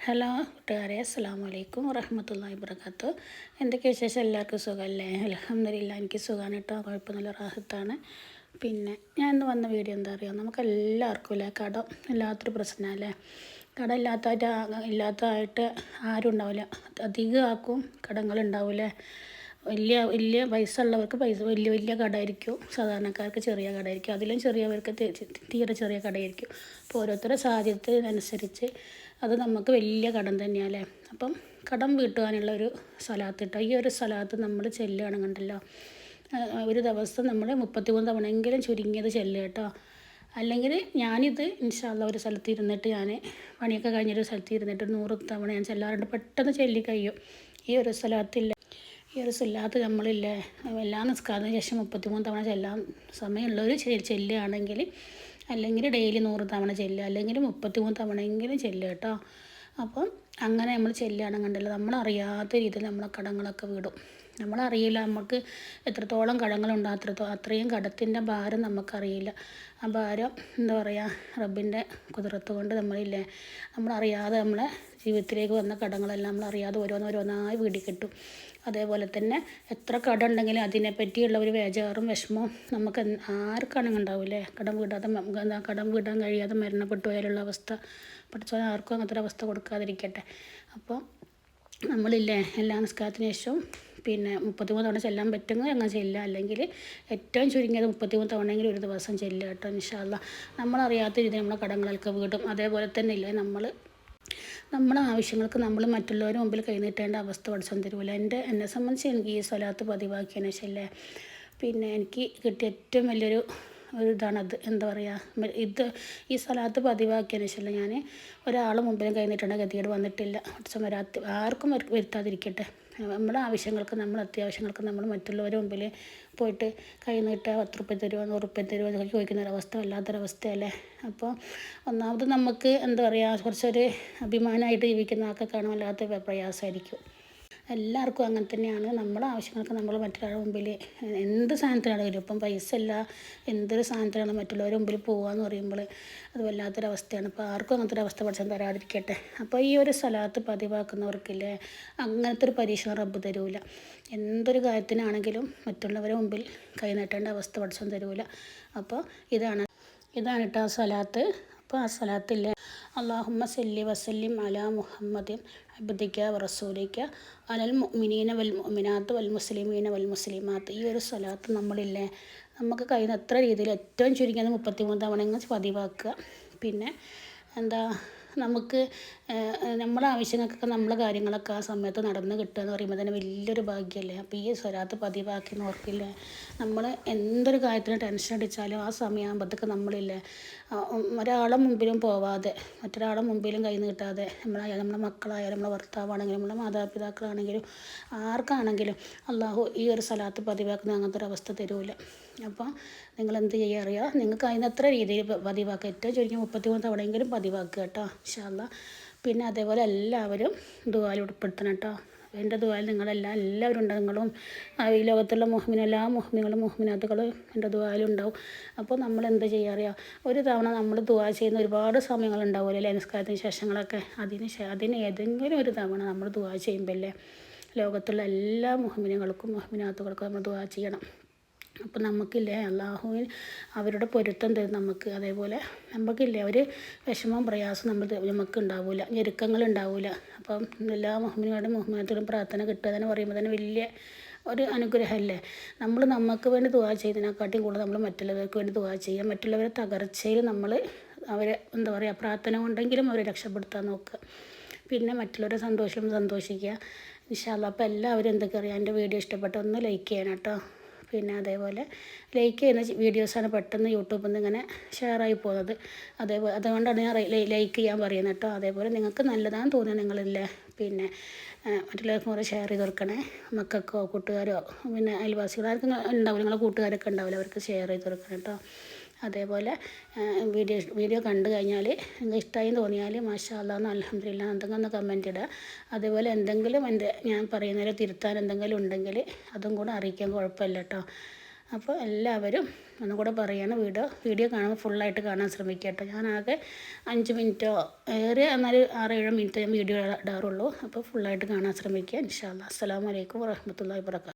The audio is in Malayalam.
ഹലോ കൂട്ടുകാരെ അസ്സാം വലൈക്കും വറഹമത്തല്ലാ വർക്കാത്തു എന്തൊക്കെ വിശേഷം? എല്ലാവർക്കും സുഖമല്ലേ? അലഹമ്മദില്ല എനിക്ക് സുഖമാണ് കേട്ടോ. കുഴപ്പമൊന്നുമില്ല റാഹത്താണ്. പിന്നെ ഞാൻ ഇന്ന് വന്ന വീഡിയോ എന്താ പറയുക നമുക്ക് എല്ലാവർക്കും അല്ലേ? കടം ഇല്ലാത്തൊരു പ്രശ്നമല്ലേ കടം ഇല്ലാത്തതായിട്ട് ഇല്ലാത്തതായിട്ട് ആരും ഉണ്ടാവില്ല. അധികം ആക്കും കടങ്ങളുണ്ടാവില്ലേ വലിയ വലിയ പൈസ ഉള്ളവർക്ക് പൈസ വലിയ വലിയ കടയായിരിക്കും സാധാരണക്കാർക്ക് ചെറിയ കടയായിരിക്കും അതിലും ചെറിയവർക്ക് തീരെ ചെറിയ കടയായിരിക്കും അപ്പോൾ ഓരോരുത്തരുടെ സാധ്യതയനുസരിച്ച് അത് നമുക്ക് വലിയ കടം തന്നെയല്ലേ? അപ്പം കടം വീട്ടുവാനുള്ള ഒരു സ്ഥലത്ത് കേട്ടോ ഈ ഒരു സ്ഥലത്ത് നമ്മൾ ചെല്ലുകയാണെന്നുണ്ടല്ലോ ഒരു ദിവസം നമ്മൾ മുപ്പത്തിമൂന്ന് തവണയെങ്കിലും ചുരുങ്ങിയത് ചെല്ലുക കേട്ടോ. അല്ലെങ്കിൽ ഞാനിത് ഇൻഷാല്ല ഒരു സ്ഥലത്ത് ഇരുന്നിട്ട് ഞാൻ പണിയൊക്കെ കഴിഞ്ഞൊരു സ്ഥലത്ത് ഇരുന്നിട്ട് നൂറ് തവണ ഞാൻ ചെല്ലാറുണ്ട്. പെട്ടെന്ന് ചെല്ലി കഴിയും ഈ ഒരു സ്ഥലത്തില്ല ഈ ഒരു നമ്മളില്ലേ എല്ലാ നിസ്കാരത്തിന് ശേഷം മുപ്പത്തിമൂന്ന് തവണ ചെല്ലാൻ സമയമുള്ളവർ ചെല്ലുകയാണെങ്കിൽ അല്ലെങ്കിൽ ഡെയിലി നൂറ് തവണ ചെല്ലുക അല്ലെങ്കിൽ മുപ്പത്തിമൂന്ന് തവണയെങ്കിലും ചെല്ലുക കേട്ടോ. അപ്പം അങ്ങനെ നമ്മൾ ചെല്ലുകയാണെന്നുണ്ടല്ലോ നമ്മളറിയാത്ത രീതിയിൽ നമ്മളെ കടങ്ങളൊക്കെ വിടും. നമ്മളറിയില്ല നമുക്ക് എത്രത്തോളം കടങ്ങളുണ്ടോ അത്രത്തോ അത്രയും കടത്തിന്റെ ഭാരം നമുക്കറിയില്ല. ആ ഭാരം എന്താ പറയുക റബ്ബിന്റെ കുതിരത്ത് കൊണ്ട് നമ്മളില്ലേ നമ്മളറിയാതെ നമ്മളെ ജീവിതത്തിലേക്ക് വന്ന കടങ്ങളെല്ലാം നമ്മളറിയാതെ ഓരോന്നോരോന്നായി വീടി കിട്ടും അതേപോലെ തന്നെ എത്ര കട ഉണ്ടെങ്കിലും അതിനെപ്പറ്റിയുള്ള ഒരു വേജാറും വിഷമവും നമുക്ക് ആർക്കാണെങ്കിൽ ഉണ്ടാവില്ലേ കടം വീടാതെ കടം വീടാൻ കഴിയാതെ മരണപ്പെട്ടു പോയാലുള്ള അവസ്ഥ. പഠിച്ചവൻ ആർക്കും അങ്ങനത്തെ ഒരു അവസ്ഥ കൊടുക്കാതിരിക്കട്ടെ. അപ്പോൾ നമ്മളില്ലേ എല്ലാ നിസ്കാരത്തിന് ശേഷവും പിന്നെ മുപ്പത്തിമൂന്ന് തവണ ചെല്ലാൻ പറ്റുമെങ്കിൽ അങ്ങനെ ചെല്ലുക. അല്ലെങ്കിൽ ഏറ്റവും ചുരുങ്ങിയത് മുപ്പത്തിമൂന്ന് തവണയെങ്കിലും ഒരു ദിവസം ചെല്ലുക കേട്ടോ ഇൻഷാല്ല നമ്മളറിയാത്ത രീതിയിൽ നമ്മളെ കടങ്ങളൊക്കെ വീടും. അതേപോലെ തന്നെ ഇല്ലേ നമ്മൾ നമ്മുടെ ആവശ്യങ്ങൾക്ക് നമ്മൾ മറ്റുള്ളവരുടെ മുമ്പിൽ കൈനീട്ടേണ്ട അവസ്ഥ പഠിച്ചു തരുമല്ലോ എന്റെ എന്നെ സംബന്ധിച്ച് എനിക്ക് ഈ സ്വലാത്ത് പതിവാക്കിയതിന് ശേഷമല്ലേ പിന്നെ എനിക്ക് കിട്ടിയ ഏറ്റവും വലിയൊരു ഒരു ഇതാണത് എന്താ പറയുക ഇത് ഈ സ്ഥലത്ത് പതിവാക്കിയതിന് ശേഷം ഞാൻ ഒരാൾ മുമ്പിലും കൈനീട്ടേണ്ട ഗതികേട് വന്നിട്ടില്ല. പഠിച്ചം വരാത്ത ആർക്കും വരുത്താതിരിക്കട്ടെ. നമ്മുടെ ആവശ്യങ്ങൾക്ക് നമ്മൾ അത്യാവശ്യങ്ങൾക്ക് നമ്മൾ മറ്റുള്ളവരുടെ മുമ്പിൽ പോയിട്ട് കൈ നീട്ടുക പത്ത് റുപ്യ തരുമോ നൂറ് റുപ്യ തരുമോ എന്നൊക്കെ ചോദിക്കുന്ന ഒരവസ്ഥ വല്ലാത്തൊരവസ്ഥയല്ലേ? അപ്പോൾ ഒന്നാമത് നമുക്ക് എന്താ പറയുക കുറച്ചൊരു അഭിമാനമായിട്ട് ജീവിക്കുന്ന ആൾക്കൊക്കെ വല്ലാത്ത പ്രയാസമായിരിക്കും. എല്ലാവർക്കും അങ്ങനെ തന്നെയാണ്. നമ്മുടെ ആവശ്യങ്ങൾക്ക് നമ്മൾ മറ്റൊരാളുടെ മുമ്പിൽ എന്ത് സാധനത്തിനാണെങ്കിലും ഇപ്പം പൈസ അല്ല എന്തൊരു സാധനത്തിനാണ് മറ്റുള്ളവരുടെ മുമ്പിൽ പോകുകയെന്ന് പറയുമ്പോൾ അത് വല്ലാത്തൊരവസ്ഥയാണ്. അപ്പോൾ ആർക്കും അങ്ങനത്തെ ഒരു അവസ്ഥ പഠിച്ചാൽ തരാതിരിക്കട്ടെ. അപ്പോൾ ഈ ഒരു സ്ഥലത്ത് പതിവാക്കുന്നവർക്കില്ലേ അങ്ങനത്തെ ഒരു പരീക്ഷണം റബ്ബ് തരൂല. എന്തൊരു കാര്യത്തിനാണെങ്കിലും മറ്റുള്ളവരുടെ മുമ്പിൽ കൈ നീട്ടേണ്ട അവസ്ഥ പഠിച്ചാൽ തരൂല. അപ്പോൾ ഇതാണ് ഇതാണ് കേട്ടോ ആ സ്വലാത്ത് അപ്പോൾ ആ അള്ളാഹുമ്മ സല്ലി വസല്ലിം അലാ മുഹമ്മദിൻ അബ്ദിക്ക വറസൂലിക്ക അലൽ മുഅ്മിനീന വൽ മുഅ്മിനാത്ത് വൽ മുസ്ലിമീന വൽ മുസ്ലിമാത്ത്. ഈ ഒരു സ്വലാത്ത് നമ്മളില്ലേ? നമുക്ക് കഴിയുന്ന എത്ര രീതിയിൽ ഏറ്റവും ചുരുങ്ങിയത് മുപ്പത്തി മൂന്ന് തവണ പതിവാക്കുക. പിന്നെ എന്താ നമുക്ക് നമ്മളെ ആവശ്യങ്ങൾക്കൊക്കെ നമ്മളെ കാര്യങ്ങളൊക്കെ ആ സമയത്ത് നടന്ന് കിട്ടുക എന്ന് പറയുമ്പോൾ തന്നെ വലിയൊരു ഭാഗ്യമല്ലേ അപ്പോൾ ഈ സ്വരാത്ത് പതിവാക്കി ഓർക്കില്ലേ? നമ്മൾ എന്തൊരു കാര്യത്തിന് ടെൻഷൻ അടിച്ചാലും ആ സമയമാകുമ്പോഴത്തേക്ക് നമ്മളില്ലേ ഒരാളെ മുമ്പിലും പോവാതെ മറ്റൊരാളെ മുമ്പിലും കൈ നീട്ടാതെ നമ്മളായാലും നമ്മുടെ മക്കളായാലും നമ്മളെ ഭർത്താവാണെങ്കിലും നമ്മുടെ മാതാപിതാക്കളാണെങ്കിലും ആർക്കാണെങ്കിലും അള്ളാഹു ഈ ഒരു സ്ഥലത്ത് പതിവാക്കുന്ന അങ്ങനത്തെ ഒരു അവസ്ഥ തരൂല. അപ്പോൾ നിങ്ങൾ എന്ത് ചെയ്യുക അറിയുക നിങ്ങൾക്ക് അതിനത്ര രീതിയിൽ പതിവാക്കുക. ഏറ്റവും ചുരുങ്ങിയ മുപ്പത്തി മൂന്ന് തവണയെങ്കിലും പതിവാക്കുക കേട്ടോ. ഇൻഷാല്ല പിന്നെ അതേപോലെ എല്ലാവരും ദുബായിൽ ഉൾപ്പെടുത്തണം കേട്ടോ. എന്റെ ദുബായിൽ നിങ്ങളെല്ലാം എല്ലാവരും ഉണ്ട് നിങ്ങളും ഈ ലോകത്തുള്ള മുഹ്മിനും എല്ലാ മുഹ്മികളും മുഹ്മിനാത്തുകളും എന്റെ ദുവാലുണ്ടാവും അപ്പോൾ നമ്മൾ എന്ത് ചെയ്യുക അറിയാം? ഒരു തവണ നമ്മൾ ദുവാ ചെയ്യുന്ന ഒരുപാട് സമയങ്ങളുണ്ടാവുമല്ലോ അല്ലേ? നിസ്കാരത്തിന് ശേഷങ്ങളൊക്കെ. അതിന് അതിന് ഏതെങ്കിലും ഒരു തവണ നമ്മൾ ദുവാ ചെയ്യുമ്പോൾ അല്ലേ? ലോകത്തുള്ള എല്ലാ മുഹ്മിനുകൾക്കും മുഹ്മിനാത്തുകൾക്കും നമ്മൾ ദുവാ ചെയ്യണം. അപ്പം നമുക്കില്ലേ അള്ളാഹുവിന് അവരുടെ പൊരുത്തം തരും നമുക്ക്. അതേപോലെ നമുക്കില്ലേ ഒരു വിഷമവും പ്രയാസവും നമ്മൾ നമുക്ക് ഉണ്ടാവില്ല ഞെരുക്കങ്ങൾ ഉണ്ടാവില്ല അപ്പം എല്ലാ മുഹമ്മദിനോടും മുഹമ്മദത്തിലും പ്രാർത്ഥന കിട്ടുക എന്ന് പറയുമ്പോൾ തന്നെ വലിയ ഒരു അനുഗ്രഹമല്ലേ? നമ്മൾ നമുക്ക് വേണ്ടി ദുവാ ചെയ്യുന്നതിനെക്കാട്ടിയും കൂടുതൽ നമ്മൾ മറ്റുള്ളവർക്ക് വേണ്ടി ദുവാ ചെയ്യുക മറ്റുള്ളവരെ തകർച്ചയിൽ നമ്മൾ അവരെ എന്താ പറയുക പ്രാർത്ഥന ഉണ്ടെങ്കിലും അവരെ രക്ഷപ്പെടുത്താൻ നോക്കുക. പിന്നെ മറ്റുള്ളവരെ സന്തോഷം സന്തോഷിക്കുക. ഇൻഷാല്ല അപ്പോൾ എല്ലാവരും എന്തൊക്കെ അറിയാം? എന്റെ വീഡിയോ ഇഷ്ടപ്പെട്ട ഒന്ന് ലൈക്ക് ചെയ്യണം കേട്ടോ. പിന്നെ അതേപോലെ ലൈക്ക് ചെയ്യുന്ന വീഡിയോസാണ് പെട്ടെന്ന് യൂട്യൂബിൽ നിന്ന് ഇങ്ങനെ ഷെയറായി പോകുന്നത്. അതേപോലെ അതുകൊണ്ടാണ് ഞാൻ ലൈക്ക് ചെയ്യാൻ പറയുന്നത് കേട്ടോ. അതേപോലെ നിങ്ങൾക്ക് നല്ലതാണെന്ന് തോന്നിയാൽ നിങ്ങളില്ലേ? പിന്നെ മറ്റുള്ളവർക്കും കൂടെ ഷെയർ ചെയ്ത് കൊടുക്കണേ. മക്കൾക്കോ കൂട്ടുകാരോ പിന്നെ അയൽവാസികളോ ആർക്കും ഉണ്ടാവില്ല. നിങ്ങളുടെ കൂട്ടുകാരൊക്കെ ഉണ്ടാവില്ല. അവർക്ക് ഷെയർ ചെയ്ത് കൊടുക്കണം കേട്ടോ. അതേപോലെ വീഡിയോ വീഡിയോ കണ്ടു കഴിഞ്ഞാൽ നിങ്ങൾക്ക് ഇഷ്ടമായി തോന്നിയാൽ മാഷാ അല്ലാന്ന് അലഹമില്ല എന്തെങ്കിലും ഒന്ന് കമന്റ് ഇടുക. അതേപോലെ എന്തെങ്കിലും എന്റെ ഞാൻ പറയുന്നതിൽ തിരുത്താൻ എന്തെങ്കിലും ഉണ്ടെങ്കിൽ അതും കൂടെ അറിയിക്കാൻ കുഴപ്പമില്ല കേട്ടോ. അപ്പോൾ എല്ലാവരും ഒന്നും കൂടെ പറയാണ് വീഡിയോ വീഡിയോ കാണുമ്പോൾ ഫുള്ളായിട്ട് കാണാൻ ശ്രമിക്കുക കേട്ടോ. ഞാനാകെ അഞ്ച് മിനിറ്റോ ഏറെ എന്നാലും ആറ് ഏഴ് മിനിറ്റ് ഞാൻ വീഡിയോ ഇടാറുള്ളൂ. അപ്പോൾ ഫുള്ളായിട്ട് കാണാൻ ശ്രമിക്കുക. ഇൻഷാല്ലാ അസ്സാം വലൈക്കും വറഹ്മത്തുള്ളാഹി വബറകാതുഹു